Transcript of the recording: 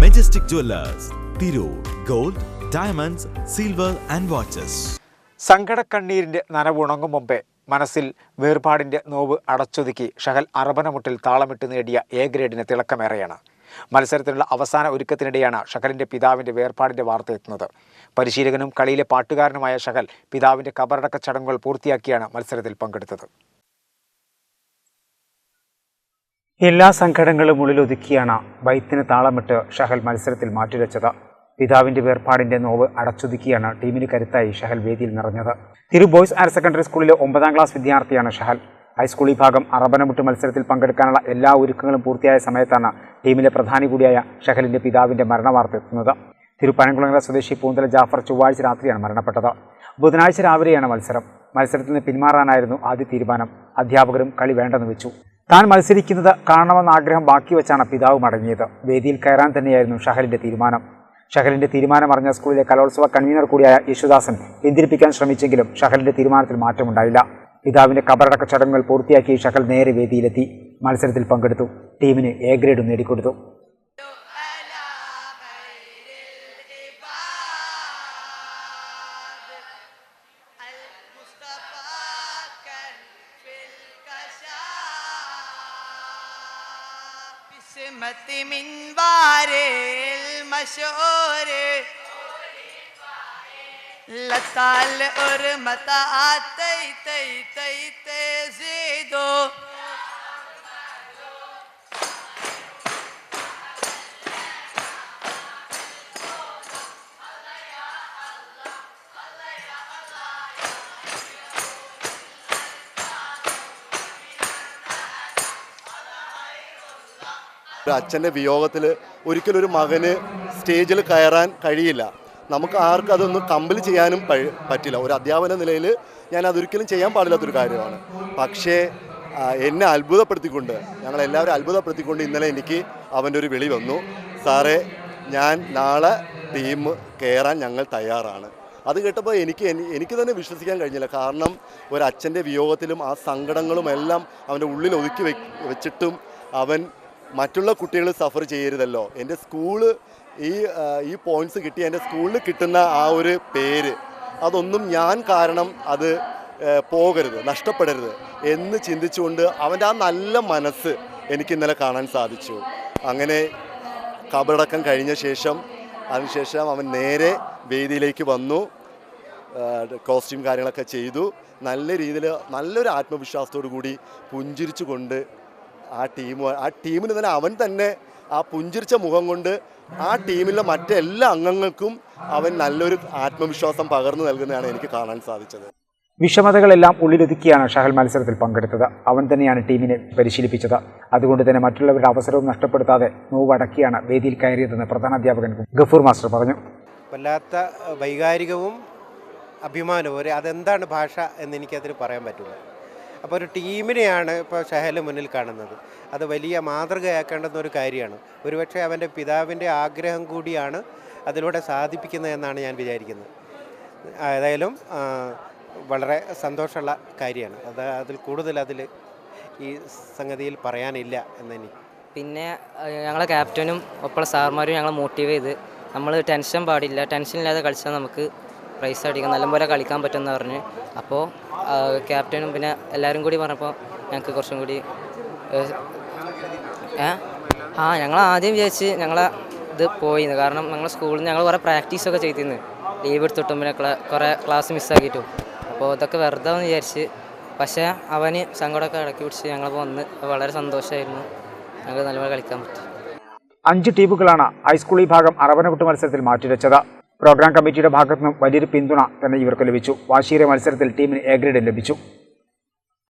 Majestic Jewellers Tirur gold diamonds silver and watches സങ്കടക്കണ്ണീരിന്റെ നനവുണങ്ങും മുമ്പേ മനസ്സിൽ വേർപാടിന്റെ നോവ് അടച്ചൊതുക്കി ഷഹൽ അറബനമുട്ടിൽ താളമിട്ട് നേടിയ എ ഗ്രേഡിന് തിളക്കമേറെയാണ്. മത്സരത്തിനുള്ള അവസാന ഒരുക്കത്തിനിടെയാണ് ഷഹലിന്റെ പിതാവിന്റെ വേർപാടിന്റെ വാർത്ത എത്തുന്നത്. പരിശീലകനും കളിയിലെ പാട്ടുകാരനുമായ ഷഹൽ പിതാവിന്റെ കബറടക്ക ചടങ്ങുകൾ പൂർത്തിയാക്കിയാണ് മത്സരത്തിൽ പങ്കെടുത്തത്. എല്ലാ സങ്കടങ്ങളും ഉള്ളിലൊതുക്കിയാണ് ബൈത്തിന് താളമിട്ട് ഷഹൽ മത്സരത്തിൽ മാറ്റുരച്ചത് പിതാവിന്റെ വേർപാടിന്റെ നോവ് അടച്ചൊതുക്കിയാണ് ടീമിന് കരുത്തായി ഷഹൽ വേദിയിൽ നിറഞ്ഞത്. തിരു ബോയ്സ് ഹയർ സെക്കൻഡറി സ്കൂളിലെ ഒമ്പതാം ക്ലാസ് വിദ്യാർത്ഥിയാണ് ഷഹൽ. ഹൈസ്കൂൾ വിഭാഗം അറബനമുട്ട് മത്സരത്തിൽ പങ്കെടുക്കാനുള്ള എല്ലാ ഒരുക്കങ്ങളും പൂർത്തിയായ സമയത്താണ് ടീമിലെ പ്രധാനി കൂടിയായ ഷഹലിന്റെ പിതാവിന്റെ മരണവാർത്ത എത്തുന്നത്. തിരുപ്പനംകുളങ്ങര സ്വദേശി പൂന്തല ജാഫർ ചൊവ്വാഴ്ച രാത്രിയാണ് മരണപ്പെട്ടത്. ബുധനാഴ്ച രാവിലെയാണ് മത്സരം. മത്സരത്തിൽ നിന്ന് പിന്മാറാനായിരുന്നു ആദ്യ തീരുമാനം. അധ്യാപകരും കളി വേണ്ടെന്ന് വെച്ചു. താൻ മത്സരിക്കുന്നത് കാണണമെന്ന ആഗ്രഹം ബാക്കി വെച്ചാണ് പിതാവ് മടങ്ങിയത്. വേദിയിൽ കയറാൻ തന്നെയായിരുന്നു ഷഹലിന്റെ തീരുമാനം. ഷഹലിന്റെ തീരുമാനം അറിഞ്ഞ സ്കൂളിലെ കലോത്സവ കൺവീനർ കൂടിയായ യേശുദാസൻ പിന്തിരിപ്പിക്കാൻ ശ്രമിച്ചെങ്കിലും ഷഹലിന്റെ തീരുമാനത്തിൽ മാറ്റമുണ്ടായില്ല. പിതാവിന്റെ കബറടക്ക ചടങ്ങുകൾ പൂർത്തിയാക്കി ഷഹൽ നേരെ വേദിയിലെത്തി മത്സരത്തിൽ പങ്കെടുത്തു. ടീമിന് എ ഗ്രേഡും നേടിക്കൊടുത്തു. بسمة منبار المشهور لطال أرمتا تي تي تي تي زيدو ഒരു അച്ഛന്റെ വിയോഗത്തിൽ ഒരിക്കലും ഒരു മകന് സ്റ്റേജിൽ കയറാൻ കഴിയില്ല. നമുക്ക് ആർക്കും അതൊന്നും കമ്പൽ ചെയ്യാനും പറ്റില്ല. ഒരു അധ്യാപന നിലയിൽ ഞാൻ അതൊരിക്കലും ചെയ്യാൻ പാടില്ലാത്തൊരു കാര്യമാണ്. പക്ഷേ എന്നെ അത്ഭുതപ്പെടുത്തിക്കൊണ്ട് ഞങ്ങളെല്ലാവരും അത്ഭുതപ്പെടുത്തിക്കൊണ്ട് ഇന്നലെ എനിക്ക് അവന്റെ ഒരു വിളി വന്നു. സാറേ ഞാൻ നാളെ ടീം കയറാൻ ഞങ്ങൾ തയ്യാറാണ്. അത് കേട്ടപ്പോൾ എനിക്ക് എനിക്ക് തന്നെ വിശ്വസിക്കാൻ കഴിഞ്ഞില്ല. കാരണം ഒരു അച്ഛന്റെ വിയോഗത്തിലും ആ സങ്കടങ്ങളും എല്ലാം അവന്റെ ഉള്ളിൽ ഒതുക്കി വെച്ചിട്ടും അവൻ മറ്റുള്ള കുട്ടികൾ സഫർ ചെയ്യരുതല്ലോ. എന്റെ സ്കൂൾ ഈ ഈ പോയിന്റ്സ് കിട്ടി എന്റെ സ്കൂളിൽ കിട്ടുന്ന ആ ഒരു പേര് അതൊന്നും ഞാൻ കാരണം അത് പോകരുത് നഷ്ടപ്പെടരുത് എന്ന് ചിന്തിച്ചുകൊണ്ട് അവന്റെ ആ നല്ല മനസ്സ് എനിക്ക് ഇന്നലെ കാണാൻ സാധിച്ചു. അങ്ങനെ കബറടക്കം കഴിഞ്ഞ ശേഷം അതിനുശേഷം അവൻ നേരെ വേദിയിലേക്ക് വന്നു കോസ്റ്റ്യൂം കാര്യങ്ങളൊക്കെ ചെയ്തു. നല്ല രീതിയിൽ നല്ലൊരു ആത്മവിശ്വാസത്തോടു കൂടി പുഞ്ചിരിച്ചുകൊണ്ട് ആ ടീം ആ ടീമിന് തന്നെ അവൻ തന്നെ ആ പുഞ്ചിരിച്ച മുഖം കൊണ്ട് ആ ടീമിലെ മറ്റെല്ലാ അംഗങ്ങൾക്കും അവൻ നല്ലൊരു ആത്മവിശ്വാസം പകർന്നു നൽകുന്നതാണ് എനിക്ക് കാണാൻ സാധിച്ചത്. വിഷമതകളെല്ലാം ഉള്ളിലൊതുക്കിയാണ് ഷഹൽ മത്സരത്തിൽ പങ്കെടുത്തത്. അവൻ തന്നെയാണ് ടീമിനെ പരിശീലിപ്പിച്ചത്. അതുകൊണ്ട് തന്നെ മറ്റുള്ളവരുടെ അവസരവും നഷ്ടപ്പെടുത്താതെ നോവടക്കിയാണ് വേദിയിൽ കയറിയതെന്ന് പ്രധാന അധ്യാപകൻ ഗഫൂർ മാസ്റ്റർ പറഞ്ഞു. വല്ലാത്ത വൈകാരികവും അഭിമാനവും ഒരു അതെന്താണ് ഭാഷ എന്ന് എനിക്കതിന് പറയാൻ പറ്റില്ല അപ്പോൾ ഒരു ടീമിനെയാണ് ഇപ്പോൾ ഷഹൽ മുന്നിൽ കാണുന്നത്. അത് വലിയ മാതൃകയാക്കേണ്ടുന്ന ഒരു കാര്യമാണ്. ഒരുപക്ഷെ അവന്റെ പിതാവിന്റെ ആഗ്രഹം കൂടിയാണ് അതിലൂടെ സാധിപ്പിക്കുന്നതെന്നാണ് ഞാൻ വിചാരിക്കുന്നത്. ഏതായാലും വളരെ സന്തോഷമുള്ള കാര്യമാണ്. അത് അതിൽ കൂടുതൽ അതിൽ ഈ സംഗതിയിൽ പറയാനില്ല എന്നെനിക്ക് പിന്നെ ഞങ്ങളെ ക്യാപ്റ്റനും ഒപ്പമുള്ള സാർമാരും ഞങ്ങളെ മോട്ടീവ് ചെയ്ത് നമ്മൾ ടെൻഷൻ പാടില്ല. ടെൻഷൻ ഇല്ലാതെ കളിച്ചാൽ നമുക്ക് പ്രൈസ് അടിക്കാൻ നല്ലപോലെ കളിക്കാൻ പറ്റുമെന്ന് പറഞ്ഞ്. അപ്പോൾ ക്യാപ്റ്റനും പിന്നെ എല്ലാവരും കൂടി പറഞ്ഞപ്പോൾ ഞങ്ങൾക്ക് കുറച്ചും കൂടി ആ ഞങ്ങൾ ആദ്യം വിചാരിച്ച് ഞങ്ങളെ ഇത് പോയിന്ന്. കാരണം ഞങ്ങൾ സ്കൂളിൽ ഞങ്ങൾ കുറേ പ്രാക്ടീസൊക്കെ ചെയ്തിരുന്നു ലീവ് എടുത്തിട്ടും പിന്നെ കുറേ ക്ലാസ് മിസ്സാക്കിയിട്ടും അപ്പോൾ ഇതൊക്കെ വെറുതെ എന്ന് വിചാരിച്ച് പക്ഷേ അവന് സങ്കടമൊക്കെ ഇടയ്ക്ക് പിടിച്ച് ഞങ്ങൾ വന്ന് വളരെ സന്തോഷമായിരുന്നു ഞങ്ങൾക്ക് നല്ലപോലെ കളിക്കാൻ പറ്റി. അഞ്ച് ടീമുകളാണ് ഹൈസ്കൂൾ വിഭാഗം അറവനകുട്ട് മത്സരത്തിൽ മാറ്റിവെച്ചത്. പ്രോഗ്രാം കമ്മിറ്റിയുടെ ഭാഗത്തു നിന്നും വലിയൊരു പിന്തുണ തന്നെ ഇവർക്ക് ലഭിച്ചു. വാശിയുടെ മത്സരത്തിൽ ടീമിന് എ ഗ്രേഡ് ലഭിച്ചു.